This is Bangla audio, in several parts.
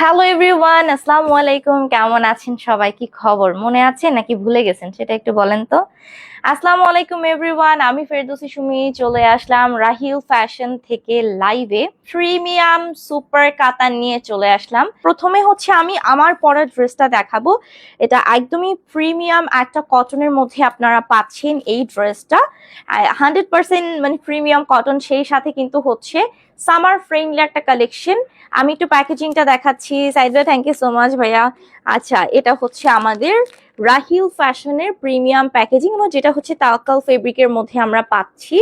হ্যালো এভরিওয়ান আসসালামু আলাইকুম কেমন আছেন সবাই? কি খবর? মনে আছে নাকি ভুলে গেছেন? সেটা একটু বলেন তো। আসসালামু আলাইকুম এভরিওয়ান আমি ফেরদৌসি সুমি, চলে আসলাম রাহিল ফ্যাশন থেকে লাইভে। প্রিমিয়াম সুপার কাতান নিয়ে চলে আসলাম। প্রথমে হচ্ছে আমি আমার পরা ড্রেসটা দেখাবো। এটা একদমই প্রিমিয়াম একটা কটনের মধ্যে আপনারা পাচ্ছেন এই ড্রেসটা। হান্ড্রেড পার্সেন্ট মানে প্রিমিয়াম কটন, সেই সাথে কিন্তু হচ্ছে সামার ফ্রেন্ডলি একটা কালেকশন। আমি একটু প্যাকেজিংটা দেখাচ্ছি। সাইদ ভাই থ্যাংক ইউ সো মাচ ভাইয়া। আচ্ছা এটা হচ্ছে আমাদের রাহিল ফ্যাশনের প্রিমিয়াম প্যাকেজিং এবং যেটা হচ্ছে তালকাল ফেব্রিকের মধ্যে আমরা পাচ্ছি।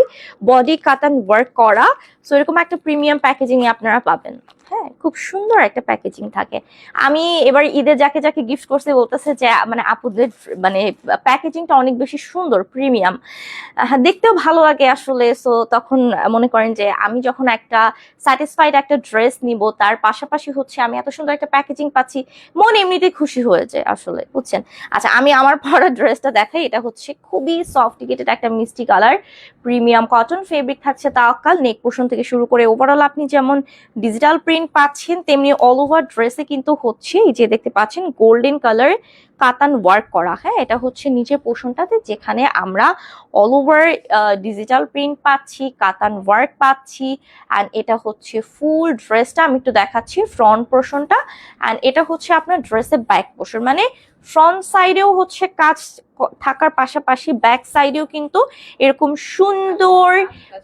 বডি কাতান ওয়ার্ক করা। সো এরকম একটা প্রিমিয়াম প্যাকেজিং আপনারা পাবেন। খুব সুন্দর একটা প্যাকেজিং থাকে। আমি এবার ঈদে যাকে যাকে গিফট করছে বলতেছে যে মানে আপুদের মানে প্যাকেজিংটা অনেক বেশি সুন্দর প্রিমিয়াম দেখতেও ভালো লাগে আসলে। সো তখন মনে করেন যে, আমি যখন একটা স্যাটিসফাইড একটা ড্রেস নিব, তার পাশাপাশি হচ্ছে আমি এত সুন্দর একটা প্যাকেজিং পাচ্ছি, মন এমনিতেই খুশি হয়ে যায় আসলে, বুঝছেন? আচ্ছা আমি আমার পরা ড্রেসটা দেখাই, এটা হচ্ছে খুবই সফটিকেটেড একটা মিষ্টি কালার প্রিমিয়াম কটন ফেব্রিক থাকছে তাওয়াক্কাল নেক পোষণ থেকে শুরু করে ওভারঅল আপনি যেমন ডিজিটাল প্রিন্ট পাচ্ছেন, তেমনি অল ওভার ড্রেসে কিন্তু হচ্ছে, এই যে দেখতে পাচ্ছেন গোল্ডেন কালার কাতান ওয়ার্ক করা। হ্যাঁ এটা হচ্ছে নিচের পোষণটাতে, যেখানে আমরা অল ওভার ডিজিটাল প্রিন্ট পাচ্ছি, কাতান ওয়ার্ক পাচ্ছি অ্যান্ড এটা হচ্ছে ফুল ড্রেসটা আমি একটু দেখাচ্ছি ফ্রন্ট পোর্শনটা অ্যান্ড এটা হচ্ছে আপনার ড্রেসের ব্যাক পোর্শন মানে ফ্রন্ট সাইডেও হচ্ছে কাজ থাকার পাশাপাশি ব্যাক সাইডেও কিন্তু এরকম সুন্দর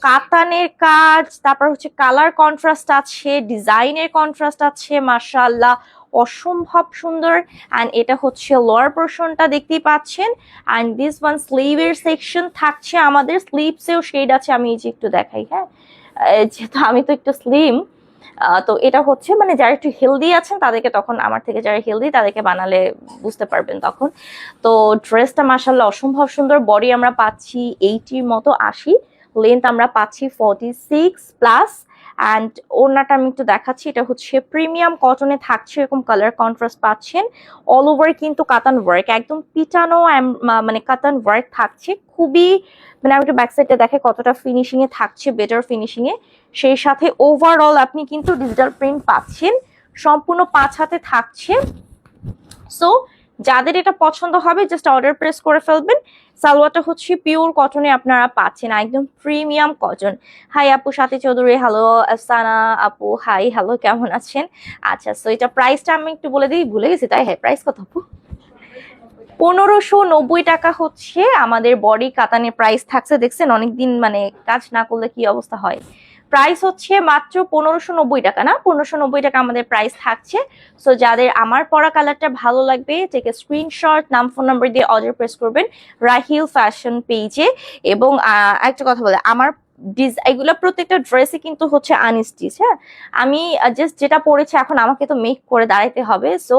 কাতানের কাজ তারপর হচ্ছে কালার কন্ট্রাস্ট আছে ডিজাইনের কন্ট্রাস্ট আছে মাশাআল্লাহ অসম্ভব সুন্দর। অ্যান্ড এটা হচ্ছে লোয়ার পোর্শনটা দেখতেই পাচ্ছেন। অ্যান্ড দিস ওয়ান স্লিভের সেকশন থাকছে আমাদের স্লিভসেও শেড আছে আমি এই যে একটু দেখাই হ্যাঁ? যেহেতু আমি তো একটু স্লিম তো এটা হচ্ছে মানে যারা একটু হেলদি আছেন, তাদেরকে তখন আমার থেকে যারা হেলদি তাদেরকে বানালে বুঝতে পারবেন তখন। তো ড্রেসটা মাসাল্লাহ অসম্ভব সুন্দর। বডি আমরা পাচ্ছি এইটির মতো আশি লেন্থ আমরা পাচ্ছি ফর্টি সিক্স প্লাস অ্যান্ড ওড়নাটা আমি একটু দেখাচ্ছি, এটা হচ্ছে প্রিমিয়াম কটনে থাকছে, এরকম কালার কন্ট্রাস্ট পাচ্ছেন। অল ওভার কিন্তু কাতান ওয়ার্ক একদম পিটানো মানে কাতান ওয়ার্ক থাকছে। খুবই মানে আমি একটু ব্যাক সাইডটা দেখে কতটা ফিনিশিংয়ে থাকছে বেটার ফিনিশিংয়ে সেই সাথে ওভারঅল আপনি কিন্তু ডিজিটাল প্রিন্ট পাচ্ছেন। সম্পূর্ণ পাঁচ হাতে থাকছে। সো যাদের এটা পছন্দ হবে জাস্ট অর্ডার প্রেস করে ফেলবেন। সালোয়ারটা হচ্ছে পিওর কটনে আপনারা পাচ্ছেন, একদম প্রিমিয়াম কটন হাই আপু, সাথী চৌধুরী। হ্যালো আফসানা আপু। হাই হ্যালো কেমন আছেন? আচ্ছা সো এটা প্রাইসটা আমি একটু বলে দিই, ভুলে গেছি তাই? হ্যাঁ প্রাইস কত আপু? পনেরোশো নব্বই টাকা হচ্ছে আমাদের বডি কাতানে প্রাইস থাকছে, দেখছেন? অনেকদিন মানে কাজ না করলে কি অবস্থা হয়? প্রাইস হচ্ছে মাত্র পনেরোশো নব্বই টাকা, না? পনেরোশো নব্বই টাকা আমাদের প্রাইস থাকছে। সো যাদের আমার পরা কালারটা ভালো লাগবে থেকে স্ক্রিনশট নাম ফোন নাম্বার দিয়ে অর্ডার প্রেস করবেন রাহিল ফ্যাশন পেজে এবং একটা কথা বলে, আমার এগুলো প্রত্যেকটা ড্রেসে কিন্তু হচ্ছে আনস্টিচ হ্যাঁ? আমি জাস্ট যেটা পরেছি এখন আমাকে তো মেক করে দাঁড়াইতে হবে। সো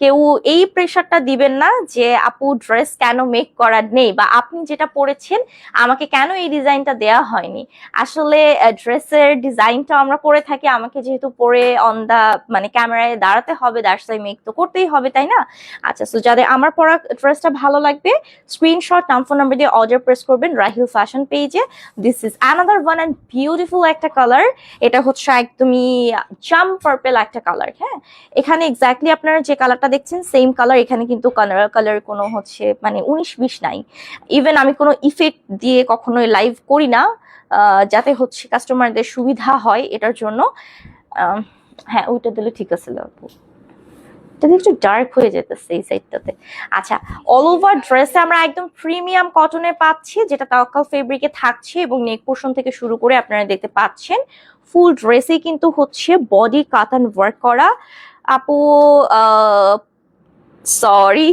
কেউ এই প্রেশারটা দিবেন না যে, আপু ড্রেস কেন মেক করার নেই? বা, আপনি যেটা পরেছেন, আমাকে কেন এই ডিজাইনটা দেয়া হয়নি? আসলে ড্রেসের ডিজাইনটা আমরা পরে থাকি। আমাকে যেহেতু পরে অন দা মানে ক্যামেরায় দাঁড়াতে হবে ওয়াই মেক তো করতেই হবে, তাই না? আচ্ছা সো যাদের আমার পরা ড্রেসটা ভালো লাগবে স্ক্রিনশট নাম ফোন নাম্বার দিয়ে অর্ডার প্রেস করবেন রাহিল ফ্যাশন পেজে this is another one and beautiful একটা কালার এটা হচ্ছে একদমই জাম পার্পেল একটা কালার হ্যাঁ? এখানে এক্স্যাক্টলি আপনারা যে কালারটা দেখছেন সেম কালার এখানে কিন্তু কালার কালার কোনো হচ্ছে মানে উনিশ বিশ নাই। ইভেন আমি কোনো ইফেক্ট দিয়ে কখনোই লাইভ করি না যাতে হচ্ছে কাস্টমারদের সুবিধা হয় এটার জন্য। হ্যাঁ ওইটা দিলে ঠিক আছে আপু দিয়ে একটু ডার্ক হয়ে যেতেছে এই সাইডটাতে আচ্ছা অল ওভার ড্রেসে আমরা একদম প্রিমিয়াম কটনে পাচ্ছি, যেটা তাওয়াক্কাল ফেব্রিকে থাকছে এবং নেক পোর্শন থেকে শুরু করে আপনারা দেখতে পাচ্ছেন। ফুল ড্রেসে কিন্তু হচ্ছে বডি কাতান ওয়ার্ক করা। আপু সরি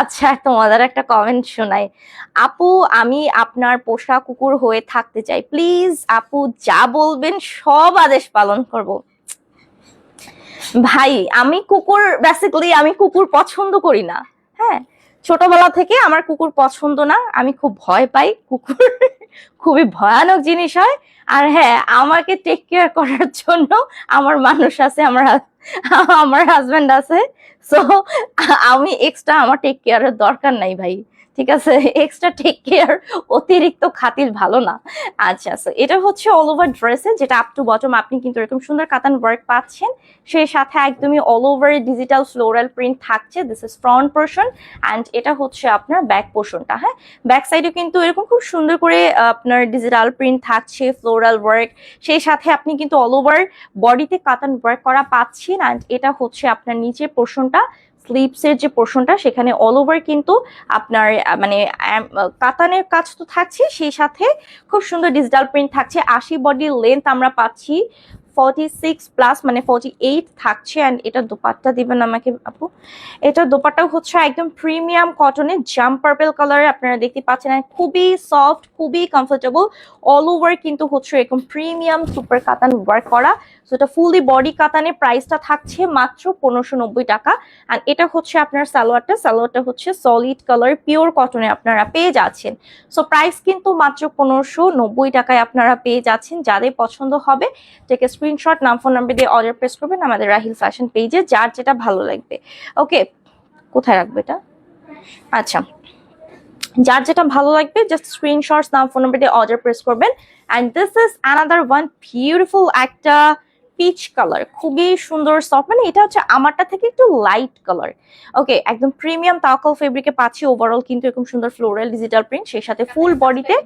আচ্ছা তোমাদের একটা কমেন্ট শোনাই। আপু, আমি আপনার পোষা কুকুর হয়ে থাকতে চাই। প্লিজ আপু, যা বলবেন সব আদেশ পালন করব। ভাই, আমি কুকুর বেসিক্যালি আমি কুকুর পছন্দ করি না। হ্যাঁ ছোটবেলা থেকে আমার কুকুর পছন্দ না, আমি খুব ভয় পাই। কুকুর খুবই ভয়ানক জিনিস হয়। আর হ্যাঁ আমাকে টেক কেয়ার করার জন্য আমার মানুষ আছে, আমার আমার হাজব্যান্ড আছে। সো আমি এক্সট্রা আমার টেক কেয়ারের দরকার নাই ভাই। ঠিক আছে? এক্সট্রা টেক কেয়ার অতিরিক্ত খাতির ভালো না। আচ্ছা সো এটা হচ্ছে অল ওভার ড্রেসে যেটা আপ টু বটম আপনি কিন্তু এরকম সুন্দর কাতান ওয়ার্ক পাচ্ছেন। সেই সাথে একদমই all over digital floral print থাকছে। This is front portion and এটা হচ্ছে আপনার ব্যাক পোর্শনটা হ্যাঁ? ব্যাক সাইডে কিন্তু এরকম খুব সুন্দর করে আপনার ডিজিটাল প্রিন্ট থাকছে ফ্লোরাল ওয়ার্ক সেই সাথে আপনি কিন্তু অল ওভার বডিতে কাতান ওয়ার্ক করা পাচ্ছেন অ্যান্ড এটা হচ্ছে আপনার নিচের পোর্শনটা স্লিপসের যে পোর্শনটা সেখানে অল ওভার কিন্তু আপনার মানে কাতানের কাজ তো থাকছে, সেই সাথে খুব সুন্দর ডিজিটাল প্রিন্ট থাকছে। আশি বডির লেন্থ আমরা পাচ্ছি ফর্টি সিক্স প্লাস মানে ফর্টি এইট থাকছে অ্যান্ড এটা দোপাট্টা দিবেন আমাকে আপু। এটা হচ্ছে একদম প্রিমিয়াম কটনের পার্পেল আপনারা দেখতে পাচ্ছেন। খুবই সফট খুবই কমফোর্টেবল অল ওভার কিন্তু হচ্ছে বডি প্রাইসটা থাকছে মাত্র পনেরোশো টাকা। এটা হচ্ছে আপনার সালোয়ারটা সালোয়ারটা হচ্ছে সলিড কালার পিওর কটনে আপনারা পেয়ে যাচ্ছেন। সো প্রাইস কিন্তু মাত্র পনেরোশো টাকায় আপনারা পেয়ে যাচ্ছেন, যাদের পছন্দ হবে স্ক্রিনশট নাম ফোন নাম্বার দিয়ে অর্ডার প্রেস করবেন আমাদের রাহিল ফ্যাশন পেজে যার যেটা ভালো লাগবে। ওকে কোথায় রাখবে এটা? আচ্ছা যার যেটা ভালো লাগবে জাস্ট স্ক্রিনশট নাম ফোন নাম্বার দিয়ে অর্ডার প্রেস করবেন। And this is another one beautiful একটা পিচ কালার খুবই সুন্দর সফট মানে এটা হচ্ছে আমারটা থেকে একটু লাইট কালার ওকে একদম প্রিমিয়াম তাওকাল ফেব্রিকে পাচ্ছি ওভারঅল কিন্তু এরকম সুন্দর ফ্লোরাল ডিজিটাল প্রিন্ট সেই সাথে ফুল বডিতে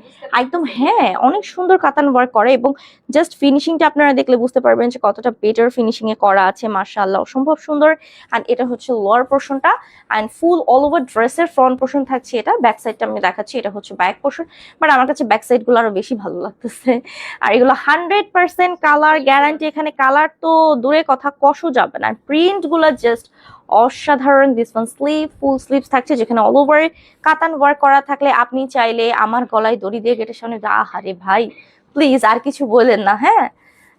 একদম হ্যাঁ অনেক সুন্দর কাতান ওয়ার্ক করে এবং জাস্ট ফিনিশিংটা আপনারা দেখলে বুঝতে পারবেন যে কতটা বেটার ফিনিশিং এ করা আছে মার্শাল্লাহ অসম্ভব সুন্দর। অ্যান্ড এটা হচ্ছে লোয়ার পোর্শনটা অ্যান্ড ফুল অল ওভার ড্রেসের ফ্রন্ট পোর্শন থাকছে এটা ব্যাক সাইডটা আমি দেখাচ্ছি এটা হচ্ছে ব্যাক পোর্শন বাট আমার কাছে ব্যাক সাইডগুলো আরও বেশি ভালো লাগতেছে। আর এগুলো হান্ড্রেড পার্সেন্ট কালার গ্যারান্টি এখানে কালার তো দূরে কথা, কষও যাবে না। প্রিন্টগুলো জাস্ট অসাধারণ this one sleeve full sleeves থাকছে যেখানে অল ওভার কাতান ওয়ার্ক করা থাকলে আপনি চাইলে আমার গলায় দড়ি দিয়ে গেটের সামনে আহারে ভাই প্লিজ আর কিছু বলেন না হ্যাঁ?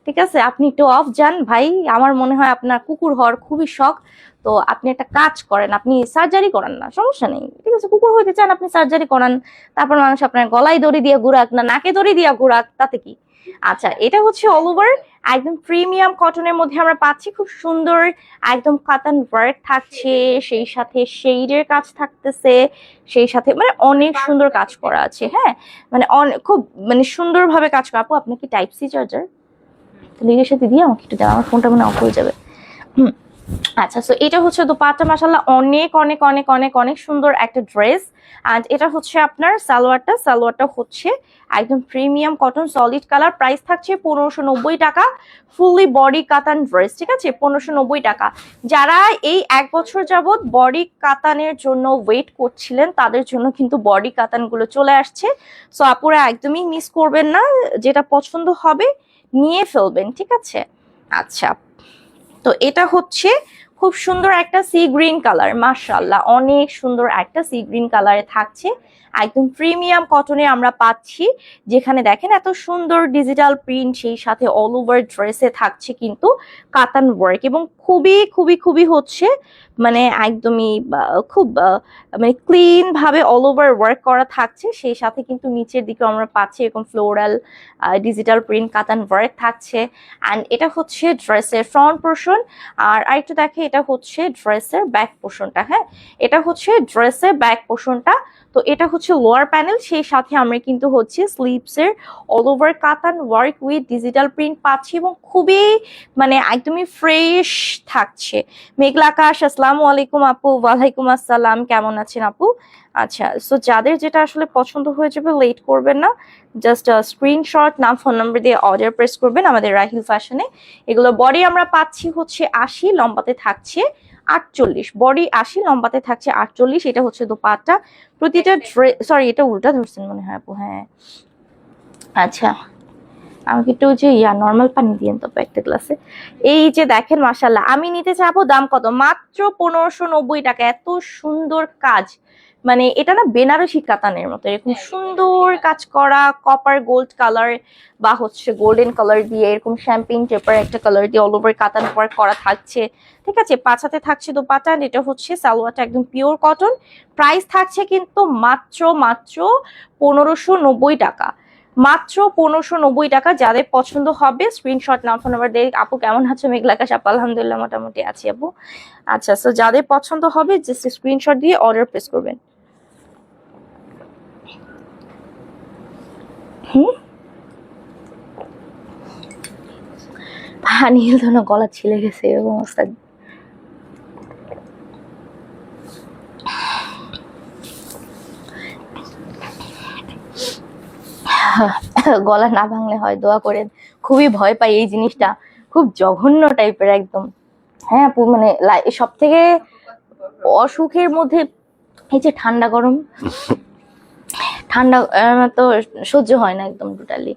ঠিক আছে, আপনি একটু অফ যান ভাই, আমার মনে হয় আপনার কুকুর হওয়ার খুবই শখ। তো আপনি একটা কাজ করেন, আপনি সার্জারি করান না, সমস্যা নেই। ঠিক আছে, কুকুর হইতে চান আপনি সার্জারি করান, তারপর মানুষ আপনার গলায় দড়ি দিয়ে ঘুরাক না, নাকে দড়ি দিয়ে ঘুরাক, তাতে কি? আচ্ছা এটা হচ্ছে অল ওভার একদম প্রিমিয়াম কটনের মধ্যে আমরা পাচ্ছি। খুব সুন্দর একদম কাতান ওয়ার্ক থাকছে সেই সাথে শেইডের কাজ থাকতেছে সেই সাথে মানে অনেক সুন্দর কাজ করা আছে হ্যাঁ? মানে খুব মানে সুন্দরভাবে কাজ করা। আপু আপনি কি টাইপ সি চার্জার তাহলে এর সাথে দিয়ে আমাকে একটু দেওয়া আমার ফোনটা মনে অফ হয়ে যাবে। হুম। আচ্ছা সো এটা হচ্ছে দোপাট্টা মাসাল্লাহ অনেক অনেক অনেক অনেক অনেক সুন্দর একটা ড্রেস অ্যান্ড এটা হচ্ছে আপনার সালোয়ারটা সালোয়ারটা হচ্ছে একদম premium cotton solid colour price থাকছে পনেরোশো টাকা ফুললি বডি কাতান ড্রেস ঠিক আছে? পনেরোশো টাকা। যারা এই এক বছর যাবত বডি কাতানের জন্য ওয়েট করছিলেন, তাদের জন্য কিন্তু বডি কাতানগুলো চলে আসছে। সো আপুরা একদমই মিস করবেন না, যেটা পছন্দ হবে, নিয়ে ফেলবেন, ঠিক আছে? আচ্ছা তো এটা হচ্ছে খুব সুন্দর একটা সি গ্রিন কালার মার্শাল্লাহ অনেক সুন্দর একটা সি গ্রিন কালারে থাকছে। একদম প্রিমিয়াম কটনে আমরা পাচ্ছি, যেখানে দেখেন এত সুন্দর ডিজিটাল প্রিন্ট সেই সাথে অল ওভার ড্রেসে থাকছে কিন্তু কাতান ওয়ার্ক এবং খুবই খুবই খুবই হচ্ছে মানে একদমই খুব মানে ক্লিন ভাবে অল ওভার ওয়ার্ক করা থাকছে, সেই সাথে কিন্তু নিচের দিকে আমরা পাচ্ছি এরকম floral digital print katan work থাকছে অ্যান্ড এটা হচ্ছে ড্রেসের ফ্রন্ট পোর্শন আর আরেকটু দেখে এটা হচ্ছে ড্রেসের ব্যাক পোর্শনটা হ্যাঁ? এটা হচ্ছে ড্রেসের ব্যাক পোর্শনটা তো এটা হচ্ছে লোয়ার প্যানেল সেই সাথে আমরা কিন্তু হচ্ছে স্লিপসের all over katan work with digital print পাচ্ছি এবং খুবই মানে একদমই ফ্রেশ থাকছে। মেঘলা আকাশ, আসসালামু আলাইকুম আপু, ওয়ালাইকুম আসসালাম, কেমন আছেন আপু? আচ্ছা সো যাদের যেটা আসলে পছন্দ হয়ে যাবে লেট করবেন না জাস্ট স্ক্রিনশট নাম ফোন নাম্বার দিয়ে অর্ডার প্রেস করবেন আমাদের রাহিল ফ্যাশনে এগুলো বডি আমরা পাচ্ছি হচ্ছে আশি, লম্বাতে থাকছে। আটচল্লিশ। বডি আশি লম্বাতে থাকছে আটচল্লিশ এটা হচ্ছে দোপাট্টা প্রতিটা ড্রেস সরি এটা উল্টা ধরছেন মনে হয় আপু হ্যাঁ। আচ্ছা আমাকে একটু যে ইয়া নর্মাল পানি দিয়ে তো একটা গ্লাসে এই যে দেখেন মাসাল্লাহ আমি নিতে চাবো দাম কত? মাত্র পনেরোশো নব্বই টাকা। এত সুন্দর কাজ। মানে এটা না বেনারসি কাতানের মতো এরকম সুন্দর কাজ করা কপার গোল্ড কালার বা হচ্ছে গোল্ডেন কালার দিয়ে এরকম শ্যাম্পেন টেপার একটা কালার দিয়ে অল ওভার কাতান ওয়ার্ক করা থাকছে। ঠিক আছে? পাছাতে থাকছে তো পাটান এটা হচ্ছে সালোয়ারটা একদম পিওর কটন প্রাইস থাকছে কিন্তু মাত্র মাত্র পনেরোশো নব্বই টাকা। মাত্র পনেরোশো নব্বই টাকা যাদের পছন্দ হবে স্ক্রিনশট নাম ফোন নাম্বার দিয়ে আপু কেমন আছে? মেঘলাকাশ আপু আলহামদুলিল্লাহ মোটামুটি আছি আপু। আচ্ছা সো যাদের পছন্দ হবে জাস্ট স্ক্রিনশট দিয়ে অর্ডার প্লেস করবেন। হুম? পানি তো না গলা ছিলে গেছে, এরকম অবস্থা। গলা না ভাঙলে হয়, দোয়া করে খুবই ভয় পাই এই জিনিসটা। খুব জঘন্য টাইপের একদম। হ্যাঁ মানে সব থেকে অসুখের মধ্যে এই যে ঠান্ডা গরম। ঠান্ডা তো সহ্য হয় না একদম টোটালি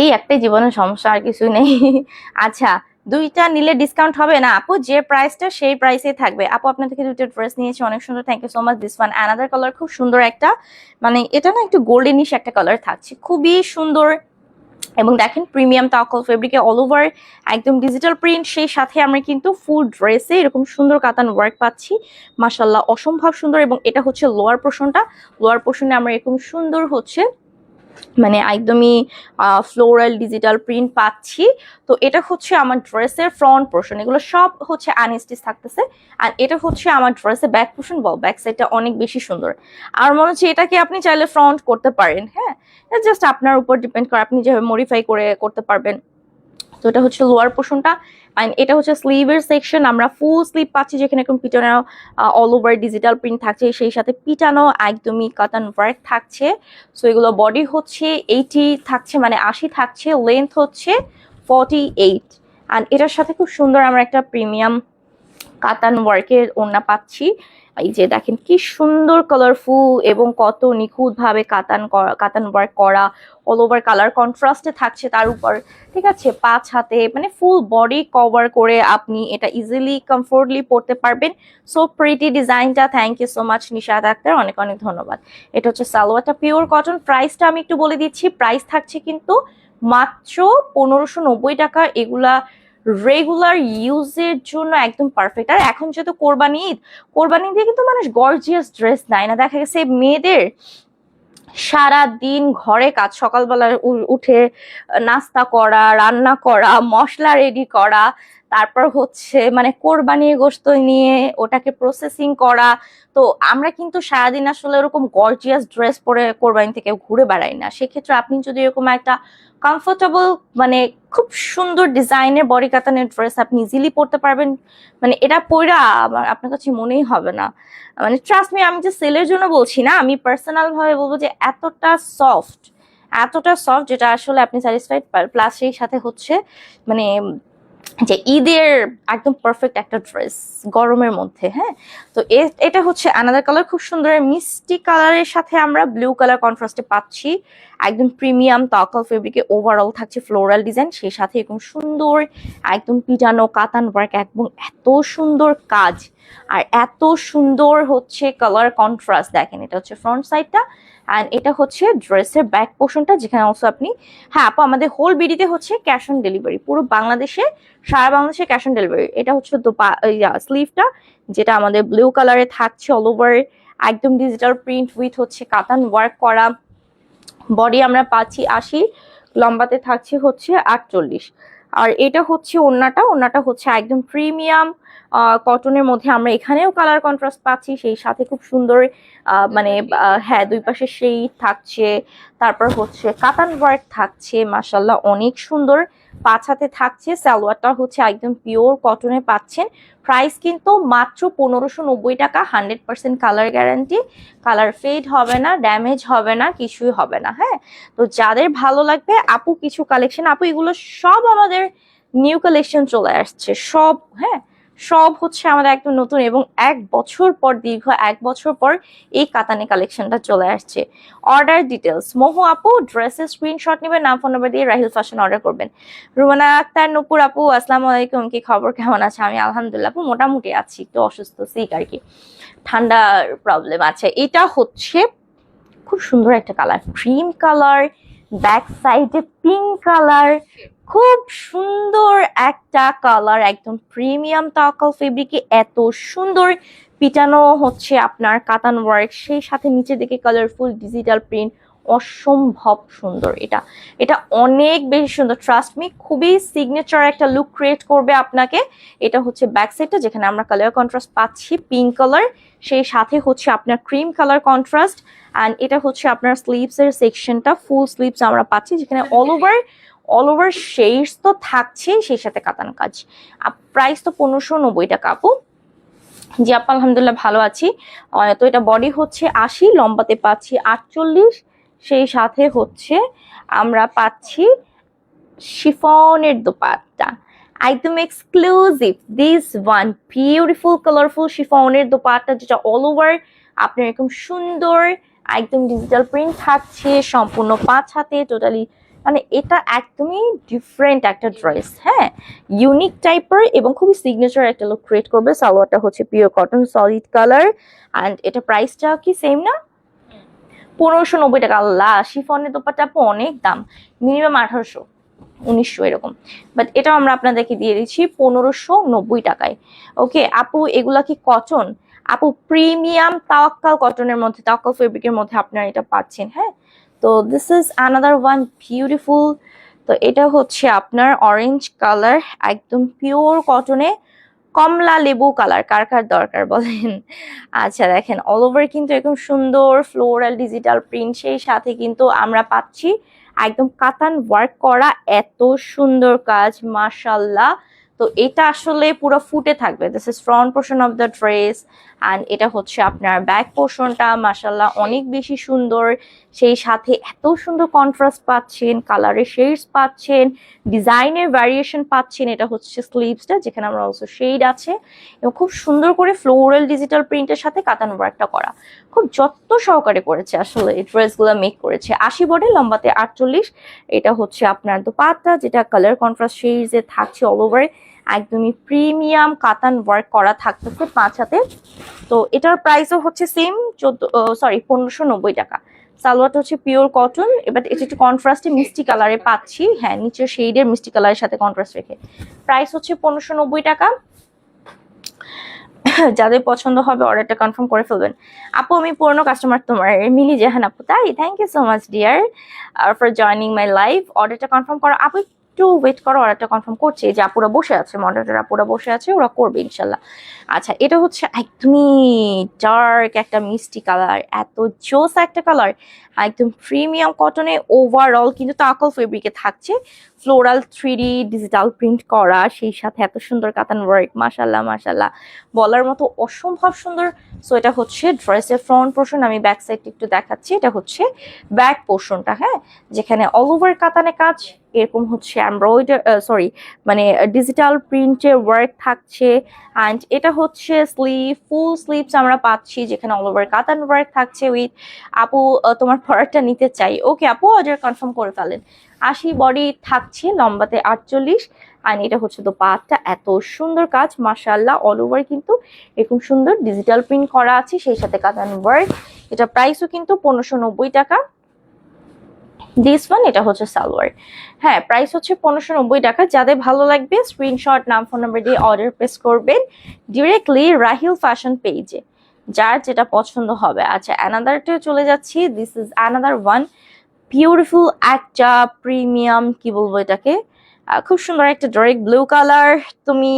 এই একটাই জীবনের সমস্যা, আর কিছু নেই। আচ্ছা দুইটা নিলে ডিসকাউন্ট হবে না? আপু, যে প্রাইসটা সেই প্রাইসে থাকবে। আপু, আপনার থেকে দুইটা ড্রেস নিয়েছি, অনেক সুন্দর। Thank you so much this one another colour খুব সুন্দর একটা মানে এটা না একটু গোল্ডেনিশ একটা কালার থাকছে। খুবই সুন্দর এবং দেখেন প্রিমিয়াম তাকল ফেব্রিকে অল ওভার একদম ডিজিটাল প্রিন্ট সেই সাথে আমরা কিন্তু ফুল ড্রেসে এরকম সুন্দর কাতান ওয়ার্ক পাচ্ছি। মাসাল্লাহ অসম্ভব সুন্দর এবং এটা হচ্ছে লোয়ার পোর্শনটা লোয়ার পোর্শনে আমরা এরকম সুন্দর হচ্ছে মানে একদমই ফ্লোরাল ডিজিটাল প্রিন্ট পাচ্ছি। তো এটা হচ্ছে আমার ড্রেসের ফ্রন্ট পোর্শন এগুলো সব হচ্ছে আনস্টিচ থাকতেছে। আর এটা হচ্ছে আমার ড্রেসের ব্যাক পোর্শন বল ব্যাক সাইডটা অনেক বেশি সুন্দর। আর মনে হচ্ছে এটাকে আপনি চাইলে ফ্রন্ট করতে পারেন হ্যাঁ? জাস্ট আপনার উপর ডিপেন্ড করে, আপনি যেভাবে মডিফাই করে করতে পারবেন। তো এটা হচ্ছে লোয়ার পোর্শনটা অ্যান্ড এটা হচ্ছে স্লিভের সেকশন আমরা ফুল স্লিভ পাচ্ছি যেখানে এরকম পিটানো অল ওভার ডিজিটাল প্রিন্ট থাকছে। সেই সাথে পিটানো, একদমই কাতান ওয়ার্ক থাকছে। সো এগুলো বডি হচ্ছে এইটি থাকছে মানে আশি থাকছে লেন্থ হচ্ছে ফর্টি এইট অ্যান্ড এটার সাথে খুব সুন্দর আমরা একটা প্রিমিয়াম কাতান ওয়ার্কের ওড়না পাচ্ছি। এই যে দেখেন কি সুন্দর কালারফুল এবং কত নিখুঁতভাবে কাতান কাতান ওয়ার্ক করা অল ওভার কালার কন্ট্রাস্টে থাকছে তার উপর। ঠিক আছে? পাঁচ হাতে মানে ফুল বডি কভার করে আপনি এটা ইজিলি কমফোর্টলি পরতে পারবেন। সো প্রিটি ডিজাইনটা thank you so much Nishad Akhtar অনেক অনেক ধন্যবাদ। এটা হচ্ছে সালোয়ারটা। পিওর কটন প্রাইসটা আমি একটু বলে দিচ্ছি। প্রাইস থাকছে কিন্তু মাত্র পনেরোশো টাকা। এগুলা রেগুলার ইউজের জন্য একদম পারফেক্ট আর এখন যেহেতু কোরবানি ঈদ, কোরবানি দিয়ে কিন্তু মানুষ গর্জিয়াস ড্রেস নেয় না। দেখা গেছে মেয়েদের সারা দিন ঘরে কাজ, সকালবেলা উঠে নাস্তা করা, রান্না করা, মশলা রেডি করা তারপর হচ্ছে মানে কোরবানির গোস্ত নিয়ে ওটাকে প্রসেসিং করা। তো আমরা কিন্তু সারাদিন আসলে ওরকম গর্জিয়াস ড্রেস পরে কোরবানি থেকে ঘুরে বেড়াই না। সেক্ষেত্রে আপনি যদি এরকম একটা কমফোর্টেবল মানে খুব সুন্দর ডিজাইনের বডি কাতানের ড্রেস আপনি ইজিলি পরতে পারবেন মানে এটা পরা আপনার কাছে মনেই হবে না। মানে ট্রাস্ট মি আমি যে সেলের জন্য বলছি না, আমি পার্সোনাল ভাবে বলব যে এতটা সফট এতটা সফট যেটা আসলে আপনি স্যাটিসফাইড প্লাস সেই সাথে হচ্ছে মানে যে ঈদের একদম পারফেক্ট একটা ড্রেস গরমের মধ্যে হ্যাঁ? তো এটা হচ্ছে আনাদার কালার খুব সুন্দর মিষ্টি কালারের সাথে আমরা ব্লু কালার কন্ট্রাস্টে পাচ্ছি। একদম প্রিমিয়াম তাকাল ফেব্রিকে ওভারঅল থাকছে ফ্লোরাল ডিজাইন সেই সাথে এরকম সুন্দর একদম পিটানো কাতান ওয়ার্ক একদম এত সুন্দর কাজ। আর এত সুন্দর হচ্ছে কালার কন্ট্রাস্ট দেখেন এটা হচ্ছে ফ্রন্ট সাইডটা অ্যান্ড এটা হচ্ছে ড্রেসের ব্যাক পোর্শনটা, যেখানে অলসো আপনি হ্যাঁ আপু, আমাদের হোল বিডিতে হচ্ছে ক্যাশ অন ডেলিভারি পুরো বাংলাদেশে, সারা বাংলাদেশে ক্যাশ অন ডেলিভারি এটা হচ্ছে স্লিভটা যেটা আমাদের ব্লু কালারে থাকছে অল ওভার একদম ডিজিটাল প্রিন্ট উইথ হচ্ছে কাতান ওয়ার্ক করা। বডি আমরা পাচ্ছি আশি, লম্বাতে থাকছে হচ্ছে আটচল্লিশ। আর এটা হচ্ছে ওড়নাটা ওড়নাটা হচ্ছে একদম প্রিমিয়াম কটনের মধ্যে আমরা এখানেও কালার কন্ট্রাস্ট পাচ্ছি, সেই সাথে খুব সুন্দর মানে হ্যাঁ দুই পাশে সেই থাকছে, তারপর হচ্ছে কাতান ওয়ার্ক থাকছে মাসাল্লাহ অনেক সুন্দর পাঁচ হাতে থাকছে, সালোয়ারটা হচ্ছে একদম পিওর কটনে পাচ্ছেন, প্রাইস কিন্তু মাত্র পনেরোশো নব্বই টাকা, hundred percent colour guarantee, colour fade হবে না, ড্যামেজ হবে না, কিছুই হবে না হ্যাঁ তো যাদের ভালো লাগবে, আপু কিছু কালেকশন আপু এগুলো সব আমাদের নিউ কালেকশন চলে আসছে, সব হ্যাঁ সব হচ্ছে আমাদের একদম নতুন এবং এক বছর পর, দীর্ঘ এক বছর পর এই কাতানি কালেকশনটা চলে আসছে। অর্ডার ডিটেলস মোহু আপু ড্রেসের স্ক্রিনশট নেবেন, নাম ফোন নাম্বার দিয়ে রাহিল ফ্যাশন অর্ডার করবেন। রুমানা আক্তার, নুপুর আপু, আসসালামু আলাইকুম, কি খবর, কেমন আছে? আমি আলহামদুলিল্লাহ আপু মোটামুটি আছি, একটু অসুস্থ সিক আর কি। ঠান্ডার প্রবলেম আছে। এটা হচ্ছে খুব সুন্দর একটা কালার ক্রিম কালার ব্যাক সাইডে পিঙ্ক কালার খুব সুন্দর একটা কালার একদম প্রিমিয়াম তাকাল ফেব্রিকে এত সুন্দর পিটানো হচ্ছে আপনার কাতান ওয়ার্ক সেই সাথে নিচে দিকে কালারফুল ডিজিটাল প্রিন্ট অসম্ভব সুন্দর এটা। এটা অনেক বেশি সুন্দর ট্রাস্ট মি খুবই সিগনেচার একটা লুক ক্রিয়েট করবে আপনাকে। এটা হচ্ছে ব্যাক সাইডটা যেখানে আমরা কালার কন্ট্রাস্ট পাচ্ছি পিঙ্ক কালার সেই সাথে হচ্ছে আপনার ক্রিম কালার কন্ট্রাস্ট অ্যান্ড এটা হচ্ছে আপনার স্লিভস এর সেকশনটা ফুল স্লিভস আমরা পাচ্ছি, যেখানে all over all over shades তো থাকছেই, সেই সাথে কাতান কাজ। প্রাইস তো পনেরোশো নব্বই টাকা, আপু। জি, আপা, আলহামদুলিল্লাহ ভালো আছি। তো এটা বডি হচ্ছে আশি, লম্বাতে পাচ্ছি আটচল্লিশ, সেই সাথে হচ্ছে আমরা পাচ্ছি শিফনের দোপাট্টা। একদম exclusive this one beautiful colourful শিফনের দোপাট্টা, যেটা অল ওভার আপনার এরকম সুন্দর একদম ডিজিটাল প্রিন্ট থাকছে, সম্পূর্ণ পাঁচ হাতে টোটালি মানে এটা একদমই ডিফারেন্ট একটা ড্রেস হ্যাঁ? ইউনিক টাইপের এবং খুবই সিগনেচার একটা লুক ক্রিয়েট করবে। সালোয়ারটা হচ্ছে pure cotton solid colour and এটা প্রাইসটা কি সেম না? পনেরোশো নব্বই টাকা। আল্লাহ, শিফনের দোপাটা অনেক দাম। মিনিমাম আঠারোশো, উনিশশো এরকম। বাট এটাও আমরা আপনাদেরকে দিয়ে দিচ্ছি পনেরোশো নব্বই টাকায়। ওকে আপু, এগুলা কি কটন আপু প্রিমিয়াম তাওয়াক্কাল কটনের মধ্যে, তাওয়াক্কাল ফেব্রিকের মধ্যে আপনারা এটা পাচ্ছেন হ্যাঁ? তো this is another one beautiful তো এটা হচ্ছে আপনার অরেঞ্জ কালার একদম পিওর কটনে কমলা লেবু কালার কার কার দরকার বলেন? আচ্ছা দেখেন অল ওভার কিন্তু এরকম সুন্দর ফ্লোরাল ডিজিটাল প্রিন্ট সেই সাথে কিন্তু আমরা পাচ্ছি একদম কাতান ওয়ার্ক করা এত সুন্দর কাজ মার্শাল্লাহ তো এটা আসলে পুরো ফুটে থাকবে। This is front portion of the dress and এটা হচ্ছে আপনার ব্যাক পোর্শনটা মাশাল্লাহ অনেক বেশি সুন্দর। সেই সাথে এত সুন্দর কন্ট্রাস্ট পাচ্ছেন কালারের শেডস পাচ্ছেন ডিজাইনের ভ্যারিয়েশন পাচ্ছেন। এটা হচ্ছে স্লিভসটা যেখানে আমরা অলসো শেড আছে। এবং খুব সুন্দর করে ফ্লোরাল ডিজিটাল প্রিন্টের সাথে কাতান ওয়ার্কটা করা। খুব যত্ন সহকারে করেছে আসলে এই ড্রেসগুলো মেক করেছে। আশি বডি, লম্বাতে আটচল্লিশ। এটা হচ্ছে আপনার দোপাট্টা, যেটা কালার কন্ট্রাস্ট শেডসে থাকছে অল ওভার একদমই প্রিমিয়াম কাতান ওয়ার্ক করা থাকতেছে পাঁচ হাতে। তো এটার প্রাইসও হচ্ছে সেম চোদ্দ সরি পনেরোশো নব্বই টাকা। সালোয়ারটা হচ্ছে পিওর কটন এবার এটা একটু কন্ট্রাস্টে মিষ্টি কালারে পাচ্ছি। হ্যাঁ নিচের শেডের মিষ্টি কালারের সাথে কন্ট্রাস্ট রেখে। প্রাইস হচ্ছে পনেরোশো নব্বই টাকা। যাদের পছন্দ হবে অর্ডারটা কনফার্ম করে ফেলবেন। আপু, আমি পুরনো কাস্টমার তোমার, মিলি জাহান আপু। তাই? Thank you so much dear for joining my life অর্ডারটা কনফার্ম করো। আপু একটু ওয়েট করো অর্ডারটা কনফার্ম করছে যে আপুরা বসে আছে মডারেটার আপুরা বসে আছে, ওরা করবে ইনশাল্লাহ। আচ্ছা এটা হচ্ছে একদমই ডার্ক একটা মিষ্টি কালার এত জোস একটা কালার একদম প্রিমিয়াম কটনে ওভারঅল কিন্তু তাকল ফেব্রিকে থাকছে। ফ্লোরাল থ্রি ডিজিটাল প্রিন্ট করা, সেই সাথে এত সুন্দর কাতান ওয়ার্ক মাসাল্লাহ মাসাল্লাহ বলার মতো অসম্ভব সুন্দর সো এটা হচ্ছে ড্রেসের ফ্রন্ট পোর্শন আমি ব্যাক সাইড একটু দেখাচ্ছি, এটা হচ্ছে ব্যাক পোর্শনটা হ্যাঁ? যেখানে অল ওভার কাতানে কাজ এরকম হচ্ছে এমব্রয়ডার সরি মানে ডিজিটাল প্রিন্টের ওয়ার্ক থাকছে। অ্যান্ড এটা হচ্ছে স্লিভ ফুল স্লিভস আমরা পাচ্ছি, যেখানে অল ওভার কাতান ওয়ার্ক থাকছে উইথ আপু তোমার পরারটা নিতে চাই। ওকে আপু অর্ডার কনফার্ম করে ফেলেন। আশি বডি থাকছে, লম্বাতে আটচল্লিশ। অ্যান্ড এটা হচ্ছে তো পাতটা এত সুন্দর কাজ মাশাল্লাহ অল ওভার কিন্তু এরকম সুন্দর ডিজিটাল প্রিন্ট করা আছে, সেই সাথে কাতান ওয়ার্ক এটা প্রাইসও কিন্তু পনেরোশো টাকা। দিস ওয়ান এটা হচ্ছে সালোয়ার। হ্যাঁ প্রাইস হচ্ছে পনেরোশো নব্বই টাকা। যাদের ভালো লাগবে স্ক্রিনশট নাম ফোন নাম্বার দিয়ে অর্ডার প্লেস করবেন ডিরেক্টলি রাহিল ফ্যাশন পেজে যার যেটা পছন্দ হবে। আচ্ছা অ্যানাদারটা চলে যাচ্ছি। This is another one beautiful একটা প্রিমিয়াম কি বলব এটাকে? খুব সুন্দর একটা ডার্ক ব্লু কালার তুমি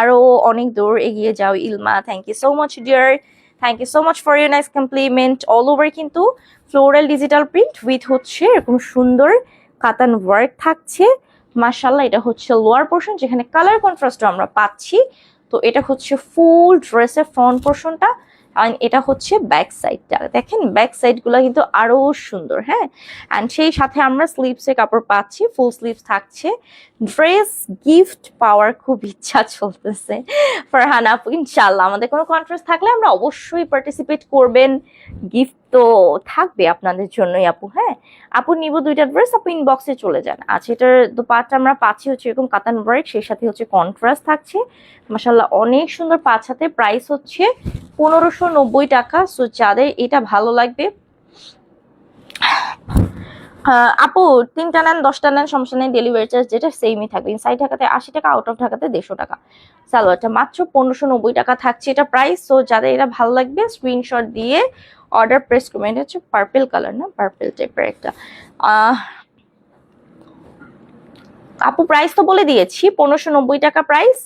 আরও অনেক দূর এগিয়ে যাও, Ilma. Thank you so much dear thank you so much for your nice compliment all over কিন্তু ফ্লোরাল ডিজিটাল প্রিন্ট উইথ হচ্ছে এরকম সুন্দর কাতান ওয়ার্ক থাকছে। মার্শাল্লাহ এটা হচ্ছে লোয়ার পোর্শন যেখানে কালার কন্ট্রাস্টও আমরা পাচ্ছি। তো এটা হচ্ছে ফুল ড্রেসের ফ্রন্ট পোর্শনটা অ্যান্ড এটা হচ্ছে ব্যাক সাইডটা দেখেন ব্যাক সাইডগুলো কিন্তু আরও সুন্দর হ্যাঁ? অ্যান্ড সেই সাথে আমরা স্লিভসে কাপড় পাচ্ছি ফুল স্লিভ থাকছে। ড্রেস গিফট পাওয়ার খুব ইচ্ছা চলতেছে। ফারহান আপু ইনশাল্লাহ আমাদের কোনো কনফারেন্স থাকলে আমরা অবশ্যই পার্টিসিপেট করবেন। গিফট তো থাকবে আপনাদের জন্যই আপু হ্যাঁ? আপু নিব দুইটা ড্রেস আপু ইনবক্সে চলে যান। আচ্ছা এটার দোপাট্টা আমরা পাচ্ছি হচ্ছে এরকম কাতান ওয়ার্ক সেই সাথে হচ্ছে কন্ট্রাস্ট থাকছে। মাসাল্লাহ অনেক সুন্দর পাঁচ হাতে প্রাইস হচ্ছে পনেরোশো নব্বই টাকা। সো যাদের এটা ভালো লাগবে আপু তিনটা নেন, দশটা নেন, সমস্যা নেই ডেলিভারি চার্জ যেটা সেমই থাকবে। ইনসাইড ঢাকাতে আশি টাকা আউট অফ ঢাকাতে দেড়শো টাকা। সালোয়ারটা মাত্র পনেরোশো নব্বই টাকা থাকছে এটা প্রাইস সো যাদের এটা ভালো লাগবে স্ক্রিনশট দিয়ে অর্ডার প্রেস করবেন এটা হচ্ছে পার্পেল কালার না পার্পেল টাইপের একটা। আপু প্রাইস তো বলে দিয়েছি, পনেরোশো নব্বই টাকা প্রাইস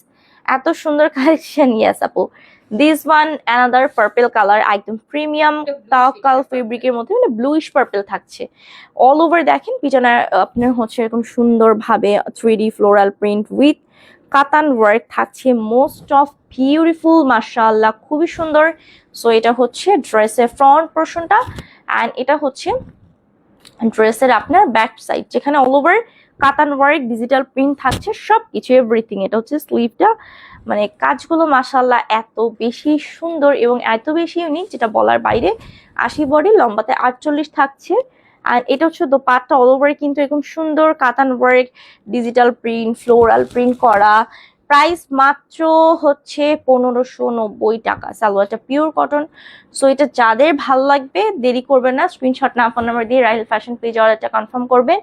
এত সুন্দর কালেকশন ইয়াস আপু। This one another purple colour একদম প্রিমিয়াম তাওকাল ফেব্রিকের মধ্যে মানে ব্লুইশ পার্পেল থাকছে। অল ওভার দেখেন, পিছনে আপনার হচ্ছে এরকম সুন্দরভাবে three D floral print with কাতান ওয়ার্ক থাকছে মোস্ট অফ বিউটিফুল, মাশাআল্লাহ, খুবই সুন্দর। সো এটা হচ্ছে ড্রেসের ফ্রন্ট পোর্শনটা অ্যান্ড এটা হচ্ছে ড্রেসের আপনার ব্যাক সাইড যেখানে অল ওভার কাতান ওয়ার্ক ডিজিটাল প্রিন্ট থাকছে সব কিছু এভরিথিং এটা হচ্ছে স্লিভটা মানে কাজগুলো মাসাল্লাহ এত বেশি সুন্দর এবং এত বেশি ইউনিক যেটা বলার বাইরে, আশি বডি লম্বাতে আটচল্লিশ থাকছে। আর এটা হচ্ছে দোপাট্টা অল ওভার কিন্তু এরকম সুন্দর কাতান work digital print floral print করা। প্রাইস মাত্র হচ্ছে পনেরোশো নব্বই টাকা। সালোয়ারটা পিওর কটন সো এটা যাদের ভালো লাগবে, দেরি করবেন না। স্ক্রিনশট না ফোন নাম্বার দিয়ে রাইল ফ্যাশন পেজ অর্ডারটা কনফার্ম করবেন।